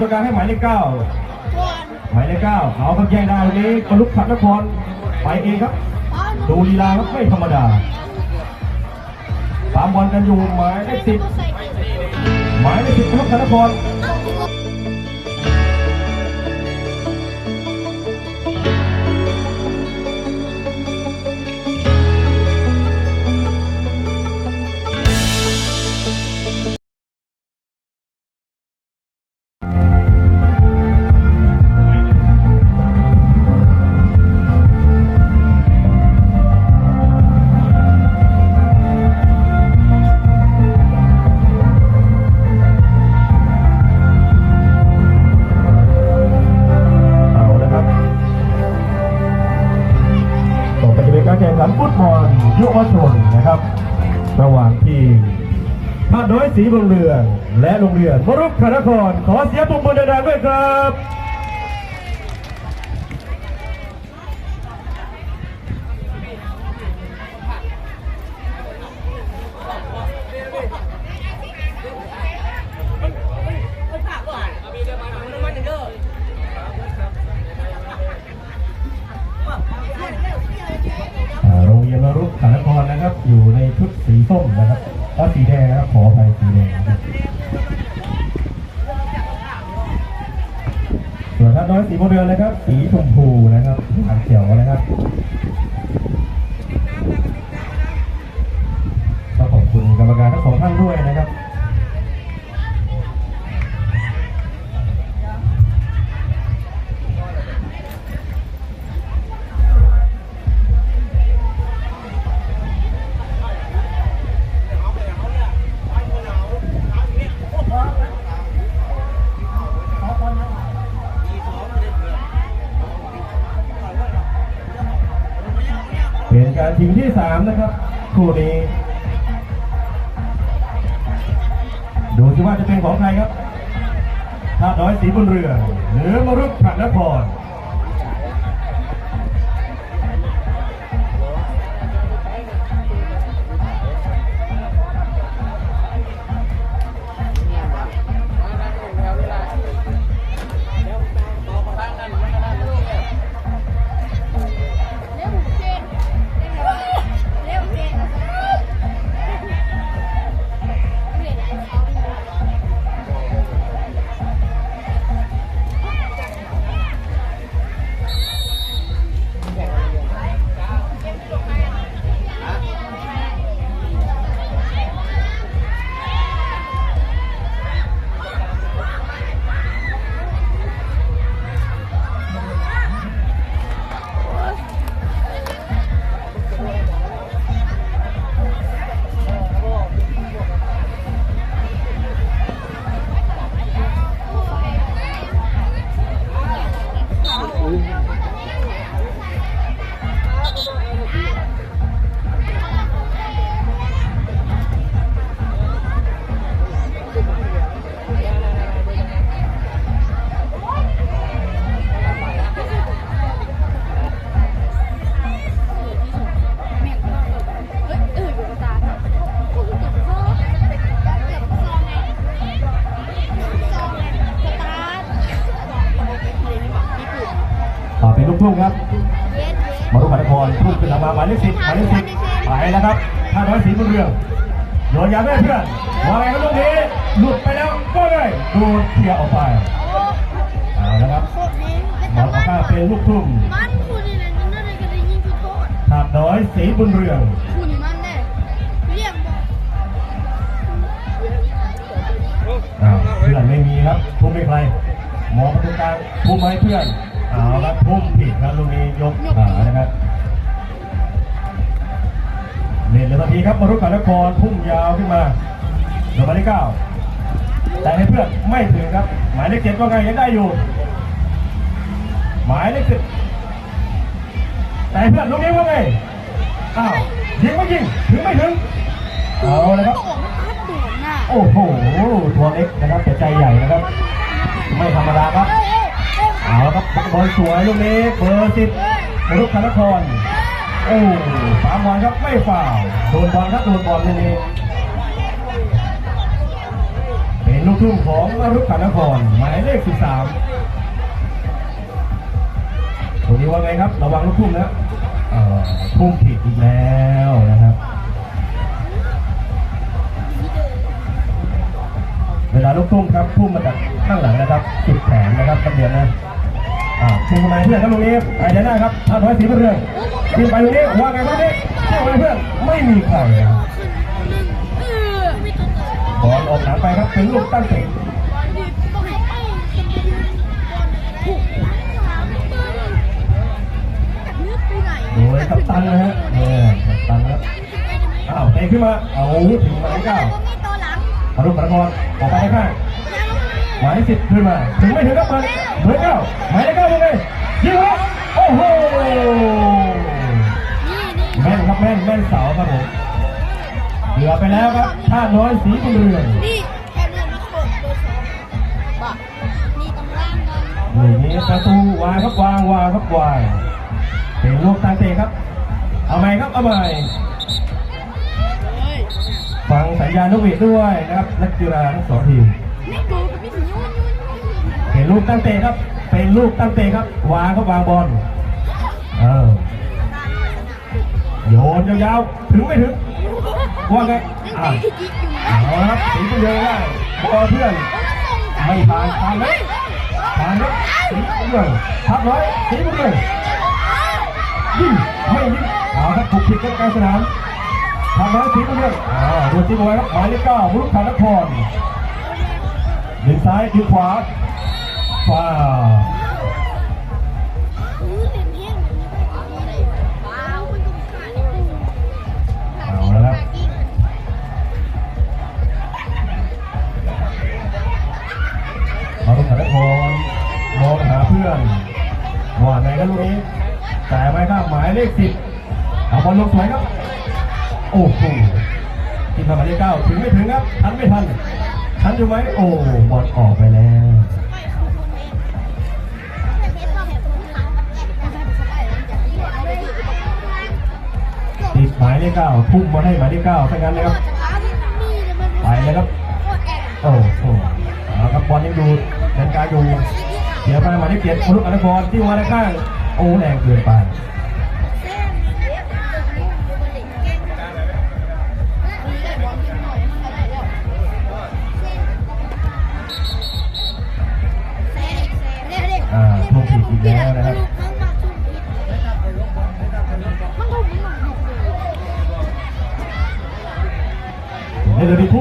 ตัวกลางให้หมายเลขเก้าหมายเลขเก้าเอาครับแย่งได้วันนี้กลุกขัดนครไปเองครับ ดูลีลาครับไม่ธรรมดาตามบอลกันอยู่หมายเลขสิบหมายเลขสิบกลุกขัดนคร ท่าน้อยสีบงเรือง และโรงเรียนมรุกพระนครขอเสียงปรบมือดังๆด้วยครับ น้อยสีโมเดลนะครับ สีชมพูนะครับทางเขียวนะครับ การชิงที่สามนะครับคู่นี้ดูสิว่าจะเป็นของใครครับท่าน้อยสีบุญเรืองหรือมรุกพระนครเร็ น้อยสีบุญเรืองโยนยาแม่เพื่อนวางไงครับลูกนี้หลุดไปแล้วก็เลยดูดเคลียร์ออกไปโอ้เอาละครับโคตรนี้เป็นบอลออกมาเป็นลูกทุ่งมันคู่นี่เลยนั่นเลยก็ได้ยิงจุดโทษท่าน้อยสีบุญเรืองคู่นี่มันแน่เรียกบอกอ้าวเพื่อนไม่มีครับทุ่มไม่ใครมองประตูกลางทุ่มให้เพื่อนเอาครับทุ่มผิดครับลูกนี้ยกขานะครับเล่นเลยทันทีครับมรุกพระนครพุ่งยาวขึ้นมาเดี๋ยวหมายเลขเก้าแต่ให้เพื่อนไม่ถึงครับ หมายเลขเจ็ดก็ไงยังได้อยู่ หมายเลขสิบแต่ให้เพื่อนลูกนี้ว่าไงอ้าวยิงไม่ยิงถึงไม่ถึงเอาเลยครับก็ออกมาคัดด่วนน่ะโอ้โหตัวเล็กนะครับแต่ใจใหญ่นะครับ ไม่ธรรมดาครับเอ้ยเอ้ยเอ้ยเอาละครับบอลสวยลูกนี้เบอร์สิบมรุกพระนคร โอ้สามบอลครับไม่ฝ่าโดนบอลครับโดนบอลลูกนี้เป็นลูกทุ่มของมรุกขานครหมายเลข13ตัวนี้ว่าไงครับ ระวังลูกทุ่มนะทุ่มผิดอีกแล้วนะครับ เวลาลูกทุ่มครับพุ่มมาจากข้างหลังนะครับจุดแขนนะครับตำเนียนนะอ่าพุ่งเข้ามาเพื่อนครับตรงนี้ไปเดินหน้าครับท่าน้อยสีเรื่อง ขึ้นไปตรงนี้ว่าไงตรงนี้เข้าไปเพื่อนไม่มีใครบอลออกหลังไปครับเป็นลูกตั้งเตะดูเลือดไปไหนโดยกัปตันนะฮะเนี่ยกัปตันครับอ้าวเตะขึ้นมาเอาถึงหมายเก้ามีตัวหลังพารุปรากรออกไปข้างหมายเลขสิบขึ้นมาถึงไม่ถึงครับเปิดหมายเก้าหมายเลขเก้ายังไงยิงครับโอ้โห แม่นครับแม่นแม่นเสาครับผมเหลือไปแล้วครับท่าน้อยสีบุญเรืองนี่แค่เรื่องนักโทษโดยสองบอกนี่ตรงล่างกันลูกนี้ประตูวางครับวางวางครับวางเป็นลูกตั้งเตะครับ เอาใหม่ครับเอาใหม่เฮ้ยฟังสัญญาณนกหวีดด้วยนะครับนักกีฬาทั้งสองทีมนี่กูกับพี่ถึงยุ่นยุ่นยุ่นเป็นลูกตั้งเตะครับ เป็นลูกตั้งเตะครับ วางครับวางบอลเออ โยนยาวๆ ถึงไม่ถึงว่าไงอ่าครับสีบุญเรืองได้บอเพื่อนไม่ผ่านผ่านไหมผ่านครับสีบุญเรืองทับร้อยสีบุญเรืองยิงไม่ยิ่งเอาครับถูกผิดกันกลางสนามทับร้อยสีบุญเรืองอ่าดูที่บอยครับหมายเลขเก้ามุขานครดึงซ้ายดึงขวาฟ้า เลขสิบเอาบอลลงสวยครับ โอ้โหทีมทำหมายเลขเก้าถึงไม่ถึงครับทันไม่ทันทันอยู่ไหมโอ้บอลออกไปแล้วติดหมายเลขเก้าพุ่งมาให้หมายเลขเก้าถ้างั้นนะครับไปเลยครับโอ้โหครับบอลยังดูเดินการอยู่เสียไปหมายเลขเจ็ดมนุษย์อนครที่มาด้านข้างโอ้แรงเกินไป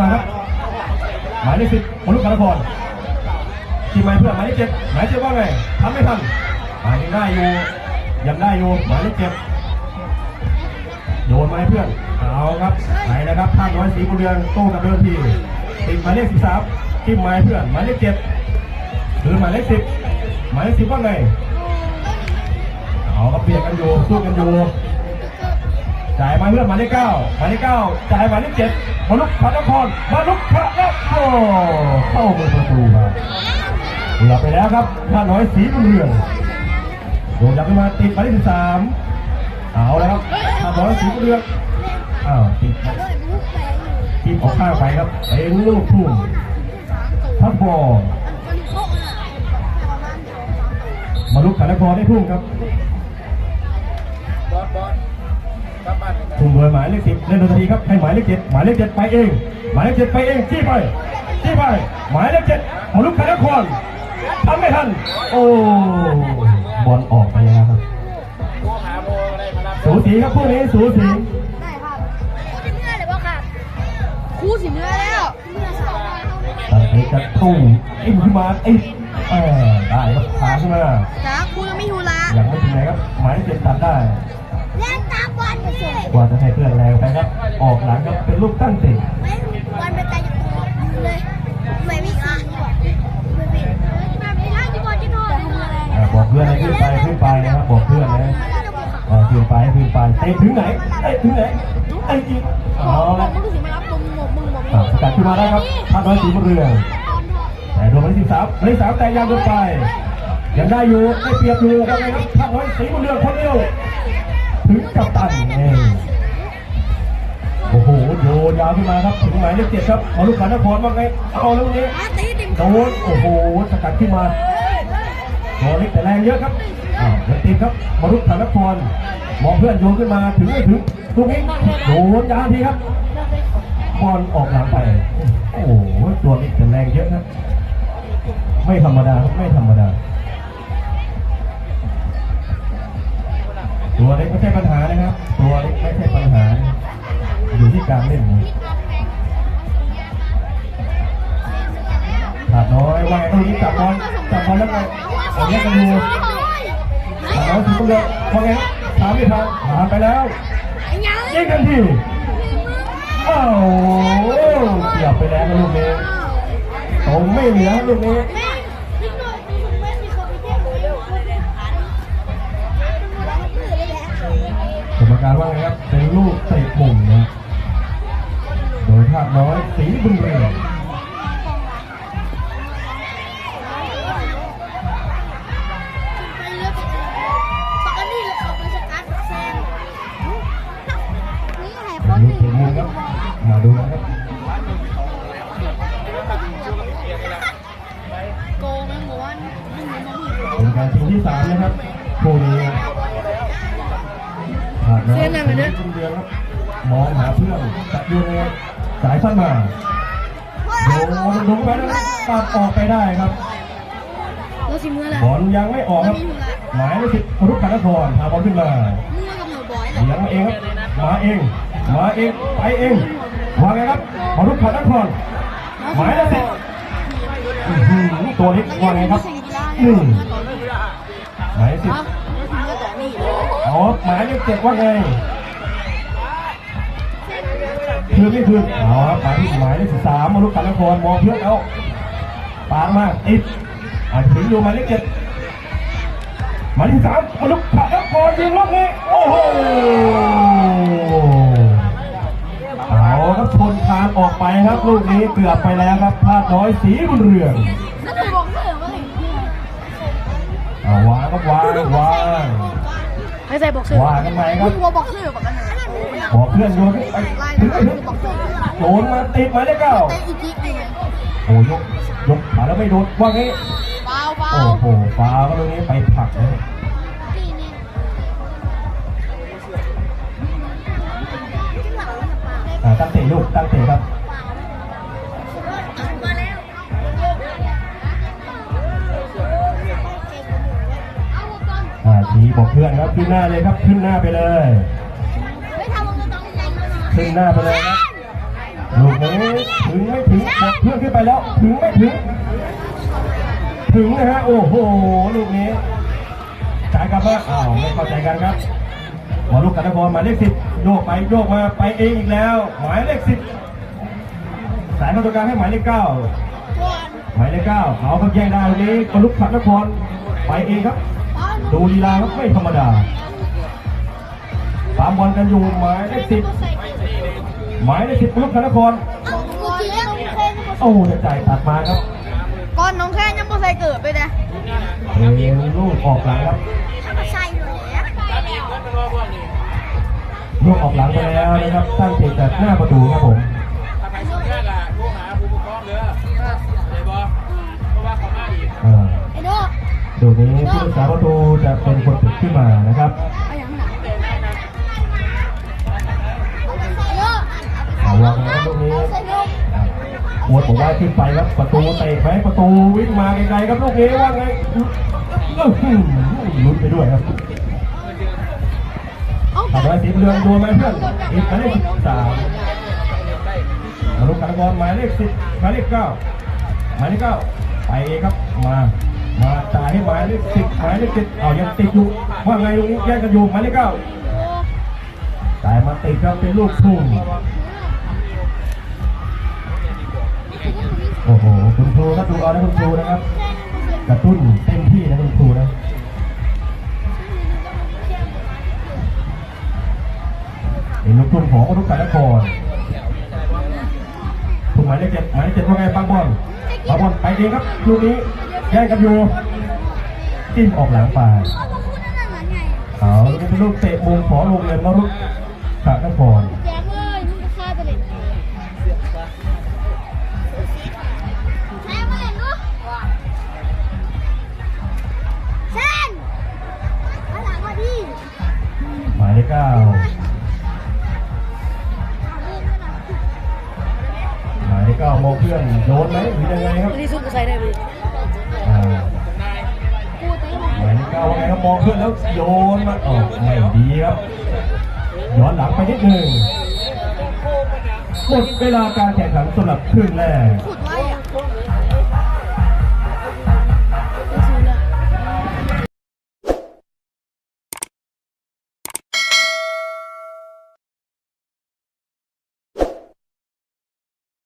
มาครับหมายเลขสิบมนุษย์อนครทีมหมายเพื่อนหมายเลขเจ็ดหมายเจ็ดว่าไงทำไม่ทันหมายยังได้อยู่ยังได้อยู่หมายเลขเจ็ดโยนมาให้เพื่อนเอาครับไหนนะครับท่าน้อยสีบุเรืองโต้กับเดินทีติดหมายเลขสิบสามทีมหมายเพื่อนหมายเลขเจ็ดหรือหมายเลขสิบหมายเลขสิบว่าไงเอาครับเบียดกันอยู่สู้กันอยู่จ่ายมาเพื่อนหมายเลขเก้าหมายเลขเก้าจ่ายหมายเลขเจ็ด มนุษย์พระนครมนุษย์พระนครเข้าไปประตูมาเหลือไปแล้วครับท่าน้อยสีเรืองโดนยับขึ้นมาติดหมายเลขสิบสามเอาแล้วครับท่าน้อยสีเรืองอ้าวติดทีมออกข้างไปครับเป็นลูกทุ่มทับบอลมาลุกขานครได้ทุ่มครับบอสบอล ทุ่มโดยหมายเลขสิบเล่นดนตรีครับให้หมายเลขเจ็ดหมายเลขเจ็ดไปเอง หมายเลขเจ็ดไปเองจี้ไปจี้ไป หมายเลขเจ็ดมาลุกขานครทำไม่ทัน โอ้บอลออกไปแล้วครับโทรหาโมอะไรมารับสูสีครับพวกนี้สูสีได้ครับเป็นเมื่อเลยว่าครับครูสิเมื่อแล้วเมื่อสองตัดเอกกระทุ่งไอ้ขึ้นมาไอ้เออได้ครับขาขึ้นมาจ้าครูยังไม่ฮูละยังไม่ถึงไหนครับหมายเลขเจ็ดตัดได้ เล่นตาบอลนี่ กว่าจะให้เพื่อนแรงไปครับ ออกหลังครับเป็นลูกตั้งตะไม่บอลไปไกลจากตัวเลยไม่มีขาไม่มีแบบนี้ถ้าที่บอลที่โทษอ่าบอกเพื่อนให้ขึ้นไปขึ้นไปนะครับบอกเพื่อนนะขึ้นไปขึ้นไปเตะถึงไหนเตะถึงไหนไอ้จริงเอาละมึงถึงมารับมึงมึงบอกอ่าสกัดขึ้นมาได้ครับท่าน้อยสีเรืองแต่โดนวันที่สามวันที่สามแต่ยางเกินไปยังได้อยู่ได้เปรียบอยู่ครับท่าน้อยสีเรืองคนเดียว ถึงกับตันเองเโอ้โหโยนยาวขึ้นมาครับถึงหมายเลขเจ็ดครับมาลูกการนครว่าไงเอาลูกนี้มาตีติ่งโดนโอ้โหสกัดขึ้นมาตัวเล็กแต่แรงเยอะครับอ้าวยังติดครับมาลุกฐานนครมองเพื่อนโยนขึ้นมาถึงไม่ถึงตรงนี้โดนยาวทีครับบอลออกหลังไปโอ้โหตัวเล็กแต่แรงเยอะนะไม่ธรรมดาครับไม่ธรรมดา ตัวเล็กไม่ใช่ปัญหานะครับ ตัวเล็กไม่ใช่ปัญหา อยู่ที่การเล่นขาดน้อยว่างตรงนี้จับบอลจับบอลแล้วไงเอาเนี้ยกันดูขาดน้อยถึงตรงเดียวว่าไงถามไม่ทันผ่านไปแล้วยิงกันทีโอ้โหเสียบไปแล้วลูกนี้ตรงไม่เหลือลูกนี้ ผิดเป็นการชิงที่สามนะครับคู่นี้ขาดน้อยสีบุญเรืองครับมองหาเพื่อนจัดอยู่ในสายสั้นมาโดนลงไปนะครับตัดออกไปได้ครับรถสีมือแหละบอลยังไม่ออกครับหมายเลขสิบรุกการนครพาบอลขึ้นมามึงมากับหนูบอยเหรอเลี้ยงมาเองครับมาเองมาเองไปเองว่าไงครับพอรุกขันนครหมายเลขสิบอื้อหือตัวเล็กว่าไงครับหนึ่ง หมายเลขสิบอ๋อหมายเลขเจ็ดว่าไงคืนไม่คืนอ๋อไปที่หมายเลขสิบสามมารุกขันนครมองเพื่อนเอาปางมากติดอะถึงอยู่หมายเลขเจ็ดหมายเลขสามมารุกขันนครยิงลูกนี้โอ้โหเอาครับชนคานออกไปครับลูกนี้เกือบไปแล้วครับพลาดน้อยสีบุญเรือง ครับวางวางไม่ใส่บอกเธอวางกันไหมครับมึงบอกเธอบอกกันนะบอกเพื่อนโยนขึ้นไปไล่ถึงไล่ไม่ถึงบอกเธอโดนมาติดหมายเลขเก้าเตะอีกทีหนึ่งโอ้ยกยกขาแล้วไม่โดนว่างี้เบาเบาโอ้โหฟ้าก็ตรงนี้ไปผลักเลยนี่นี่อ่าตั้งเตะลูกตั้งเตะครับ บอกเพื่อนครับขึ้นหน้าเลยครับขึ้นหน้าไปเลย ขึ้นหน้าไปเลยครับลูกนี้ถึงไม่ถึงเพื่อนขึ้นไปแล้ว ถึงไม่ถึง ถึงนะฮะโอ้โหลูกนี้จ่ายกลับมาอ้าวไม่เข้าใจกันครับหมอลูกกันนครหมายเลขสิบโยกไปโยกมาไปเองอีกแล้ว หมายเลขสิบสายเข้าตรกลางให้หมายเลขเก้าหมายเลขเก้าเอาครับแย่งได้วันนี้กลุกขันนครไปเองครับ ดูลีลาครับไม่ธรรมดาตามบอลกันอยู่หมายเลขสิบหมายเลขสิบกลุกขันนครเอาก่อนแล้วน้องแค่ยังโอ้จะจ่ายตัดมาครับก่อนน้องแค่ยังไม่ใส่เกิดไปเลยเอลูกออกหลังครับใช่เลยลูกออกหลังไปแล้วนะครับตั้งเตะจากหน้าประตูครับผม นี้ผู้รักษาประตูจะเป็นคนติดขึ้นมานะครับเอาอย่างหนักไอ้โน่เอาวางนะครับลูกนี้ใส่โน่อ่าโค้ชบอกว่าขึ้นไปครับประตูเตะไหมประตูวิ่งมาไกลๆครับลูกนี้ว่าไงอื้อหือลุ้นไปด้วยครับเอาตัดไว้สีเหลืองดูไหมเพื่อนอีกหมายเลขสิบสามมาลุกกันกรหมายเลขสิบหมายเลขเก้าหมายเลขเก้าไปเองครับมา มาจ่ายให้หมายเลขสิบหมายเลขสิบเอายังติดอยู่ว่าไงลูกนี้แยกกันอยู่หมายเลขเก้าจ่ายมาติดครับเป็นลูกทุ่งโอ้โหคุณครูครับดูเอานะคุณครูนะครับกระตุ้นเต็มที่นะคุณครูนะเป็นลูกทุ่งของอนุกาลนคร หมายเลขเจ็ดหมายเลขเจ็ดว่าไงปางบอลปางบอลไปเองครับลูกนี้แย่งกับยูจิ้มออกหลังไปเอาเป็นลูกเตะมุมขอลงเลยมารุกกะนครหมายเลขเก้า มองเพื่อนโดนไหมหรือยังไงครับนี่ซุปกูใส่ได้ไหมอ่ากูเต้หมายเก้าวไงครับมองเพื่อนแล้วโยนมาออกไม่ดีครับย้อนหลังไปนิดหนึ่งหมดเวลาการแข่งขันสำหรับครึ่งแรก